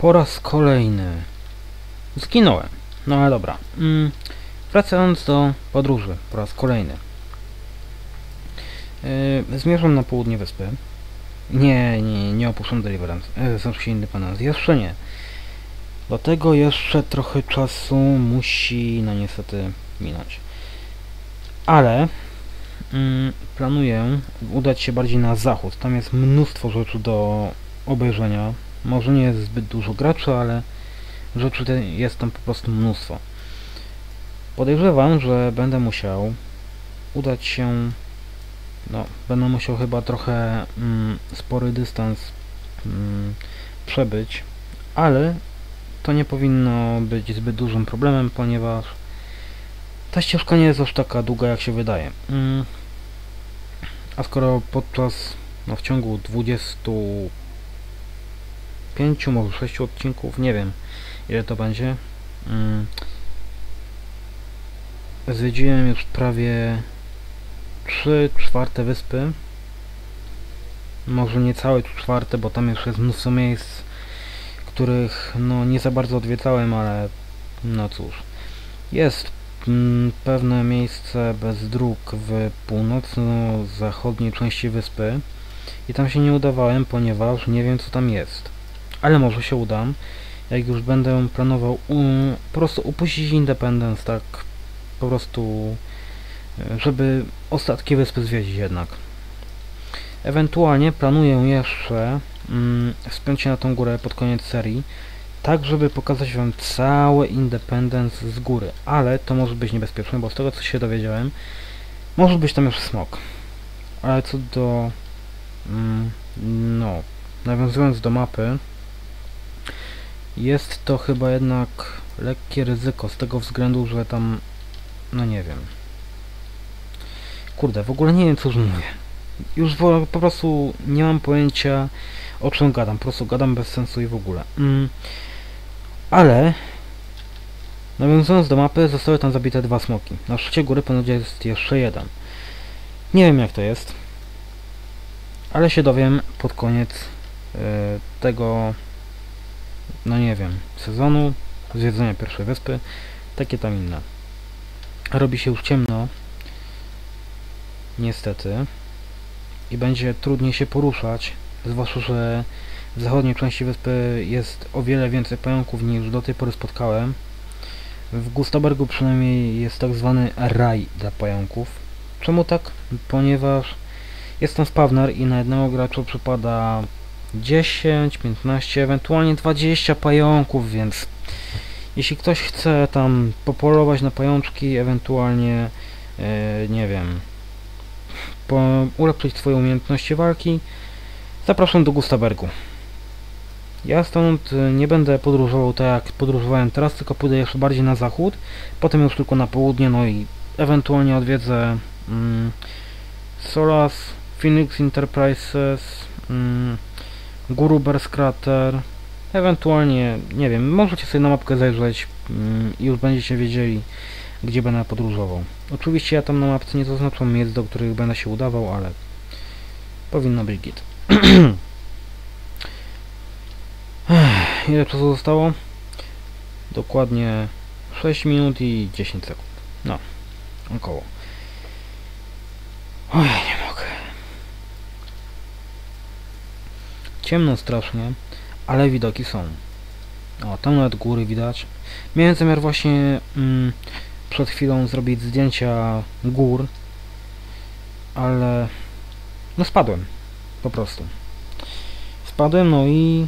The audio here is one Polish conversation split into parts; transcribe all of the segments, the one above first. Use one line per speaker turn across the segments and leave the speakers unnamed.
Po raz kolejny zginąłem. No ale dobra. Mm, wracając do podróży po raz kolejny. Yy, zmierzam na południe wyspy. Nie, nie, nie opuszczam Deliverance. Znaczy się Independence. Jeszcze nie. Do tego jeszcze trochę czasu musi, no niestety, minąć. Ale mm, planuję udać się bardziej na zachód. Tam jest mnóstwo rzeczy do obejrzenia. Może nie jest zbyt dużo graczy, ale rzeczy jest tam po prostu mnóstwo. Podejrzewam, że będę musiał udać się, no, będę musiał chyba trochę mm, spory dystans mm, przebyć, ale to nie powinno być zbyt dużym problemem, ponieważ ta ścieżka nie jest aż taka długa, jak się wydaje. Mm. A skoro podczas, no w ciągu 25, może 6 odcinków, nie wiem ile to będzie, mm, zwiedziłem już prawie 3 czwarte wyspy. Może nie całe 3 czwarte, bo tam jeszcze jest mnóstwo miejsc, których no nie za bardzo odwiedzałem, ale no cóż. Jest mm, pewne miejsce bez dróg w północno-zachodniej części wyspy i tam się nie udawałem, ponieważ nie wiem co tam jest. Ale może się udam, jak już będę planował u, po prostu upuścić Independence, tak po prostu, e, żeby ostatkie wyspy zwiedzić jednak. Ewentualnie planuję jeszcze mm, wspiąć się na tą górę pod koniec serii, tak żeby pokazać wam całe Independence z góry, ale to może być niebezpieczne, bo z tego co się dowiedziałem, może być tam już smok. Ale co do, mm, no, nawiązując do mapy, jest to chyba jednak lekkie ryzyko z tego względu, że tam, no nie wiem. Kurde, w ogóle nie wiem co już mówię. Już po, po prostu nie mam pojęcia o czym gadam, po prostu gadam bez sensu i w ogóle. Mm. Ale nawiązując do mapy, zostały tam zabite dwa smoki. Na szczycie góry ponoć jest jeszcze jeden. Nie wiem jak to jest, ale się dowiem pod koniec y, tego, no nie wiem, sezonu, zwiedzenia pierwszej wyspy, takie tam inne. Robi się już ciemno, niestety, i będzie trudniej się poruszać, zwłaszcza, że w zachodniej części wyspy jest o wiele więcej pająków niż do tej pory spotkałem. W Gustabergu przynajmniej jest tak zwany raj dla pająków. Czemu tak? Ponieważ jest tam spawner i na jednego gracza przypada 10, 15, ewentualnie 20 pająków, więc jeśli ktoś chce tam popolować na pajączki, ewentualnie yy, nie wiem, ulepszyć swoje umiejętności walki, zapraszam do Gustabergu. Ja stąd y, nie będę podróżował tak jak podróżowałem teraz, tylko pójdę jeszcze bardziej na zachód, potem już tylko na południe, no i ewentualnie odwiedzę mm, Solas, Phoenix Enterprises, mm, Guru Bears Crater, ewentualnie, nie wiem, możecie sobie na mapkę zajrzeć mm, i już będziecie wiedzieli, gdzie będę podróżował. Oczywiście ja tam na mapce nie zaznaczam miejsc, do których będę się udawał, ale powinno być git. Ile czasu zostało? Dokładnie 6 minut i 10 sekund. No, około. Oj, nie mogę. Ciemno strasznie, ale widoki są. O, tam nawet góry widać. Miałem zamiar właśnie mm, przed chwilą zrobić zdjęcia gór, ale no spadłem. Po prostu. Spadłem, no i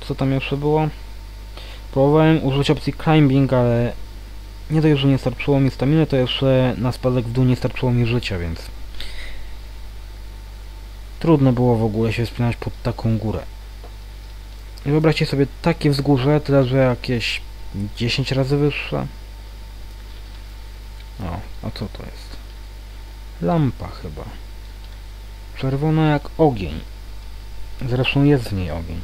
co tam jeszcze było? Próbowałem użyć opcji climbing, ale nie dość, że nie starczyło mi staminy, to jeszcze na spadek w dół nie starczyło mi życia, więc trudno było w ogóle się wspinać pod taką górę. I wyobraźcie sobie takie wzgórze, tyle że jakieś 10 razy wyższe. O, a co to jest? Lampa chyba. Czerwona jak ogień. Zresztą jest w niej ogień.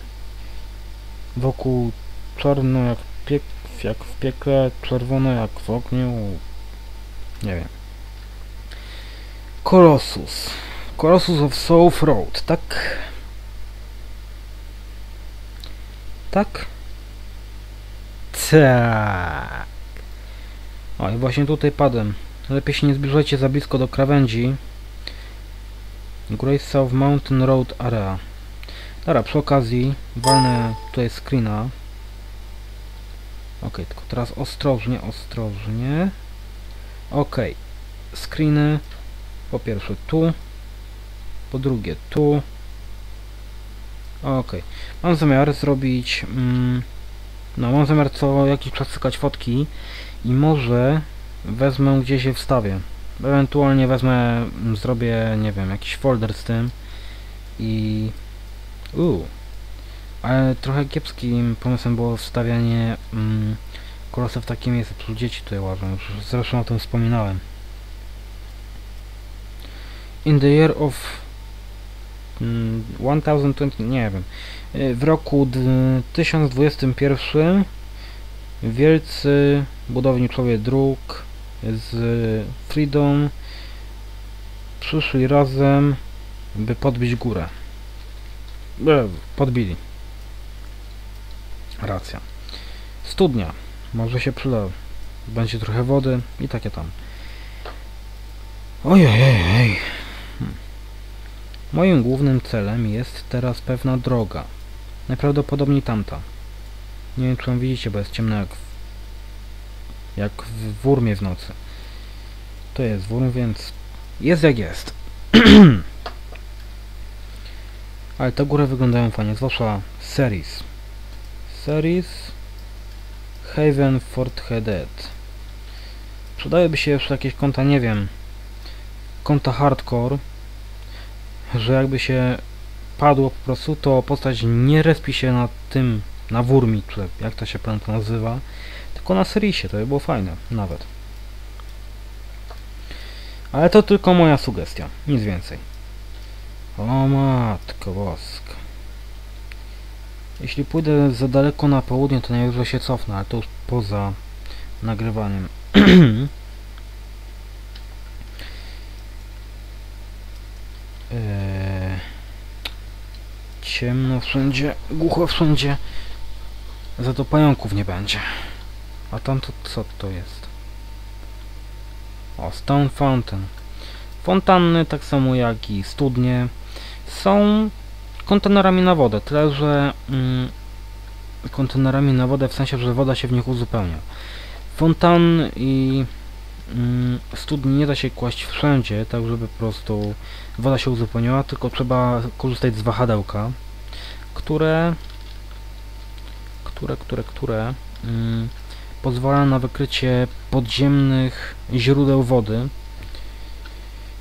Wokół czarno jak, piek jak w piekle, czerwone jak w ogniu. Nie wiem. Colossus. Colossus of South Road, tak? Tak? Tak. O i właśnie tutaj padłem. Lepiej się nie zbliżajcie za blisko do krawędzi. Great South Mountain Road Area. Dobra, przy okazji walnę tutaj screena. Ok, tylko teraz ostrożnie, ostrożnie. Ok, screeny. Po pierwsze tu. Po drugie tu. Ok, mam zamiar zrobić... Mm, no, mam zamiar co jakiś czas cykać fotki i może wezmę gdzieś je wstawię. Ewentualnie wezmę, mm, zrobię, nie wiem, jakiś folder z tym i... Uuu. Ale trochę kiepskim pomysłem było wstawianie mm, kolosy w takie miejsce, tu dzieci tutaj łażą, zresztą o tym wspominałem. In the year of 1020, nie wiem, y, w roku d- 1021 wielcy budowniczowie dróg z Freedom przyszli razem, by podbić górę. E, podbili. Racja. Studnia. Może się przyda. Będzie trochę wody i takie tam. Ojej. Hmm. Moim głównym celem jest teraz pewna droga. Najprawdopodobniej tamta. Nie wiem czy ją widzicie, bo jest ciemno jak w, jak w wurmie w nocy. To jest wurm, więc jest jak jest. Ale te góry wyglądają fajnie, zwłaszcza Series. Series Haven Fort Headed. Przydałyby się jeszcze jakieś konta, nie wiem, konta hardcore, że jakby się padło po prostu, to postać nie respi się na tym, na wurmi, czy jak to się to nazywa, tylko na Seriesie, to by było fajne, nawet. Ale to tylko moja sugestia, nic więcej. O matko boska. Jeśli pójdę za daleko na południe, to najwyżej się cofnę, ale to już poza nagrywaniem. ciemno wszędzie, głucho wszędzie. Za to pająków nie będzie. A tam to co to jest? O, Stone Fountain. Fontanny, tak samo jak i studnie, są kontenerami na wodę, tyle że mm, kontenerami na wodę w sensie, że woda się w nich uzupełnia. Fontan i mm, studni nie da się kłaść wszędzie, tak żeby po prostu woda się uzupełniała, tylko trzeba korzystać z wahadełka, które które, które, które mm, pozwala na wykrycie podziemnych źródeł wody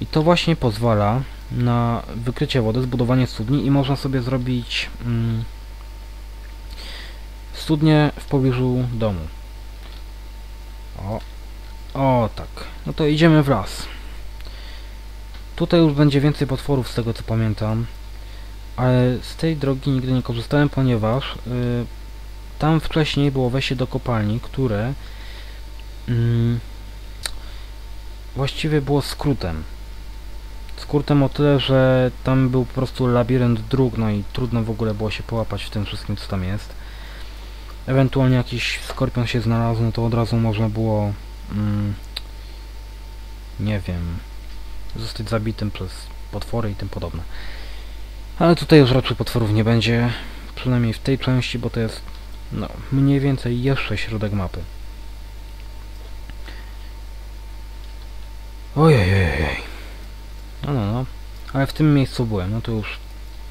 i to właśnie pozwala na wykrycie wody, zbudowanie studni i można sobie zrobić mm, studnię w pobliżu domu. O, o tak. No to idziemy w las. Tutaj już będzie więcej potworów z tego co pamiętam, ale z tej drogi nigdy nie korzystałem, ponieważ y, tam wcześniej było wejście do kopalni, które mm, właściwie było skrótem skrótem o tyle, że tam był po prostu labirynt dróg, no i trudno w ogóle było się połapać w tym wszystkim, co tam jest. Ewentualnie jakiś skorpion się znalazł, no to od razu można było, mm, nie wiem, zostać zabitym przez potwory i tym podobne. Ale tutaj już raczej potworów nie będzie, przynajmniej w tej części, bo to jest, no, mniej więcej jeszcze środek mapy. Ojej. No, no, no. Ale w tym miejscu byłem, no to już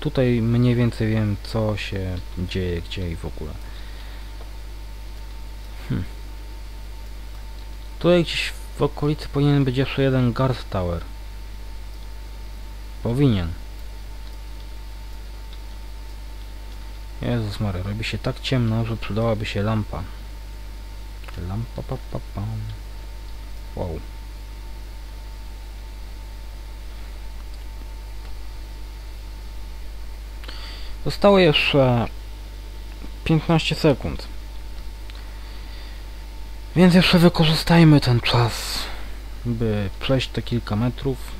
tutaj mniej więcej wiem, co się dzieje, gdzie i w ogóle. Hm. Tutaj gdzieś w okolicy powinien być jeszcze jeden guard tower. Powinien. Jezus Mary, robi się tak ciemno, że przydałaby się lampa. Lampa, pa, pa, pa. Wow. Zostało jeszcze 15 sekund. Więc jeszcze wykorzystajmy ten czas, by przejść te kilka metrów.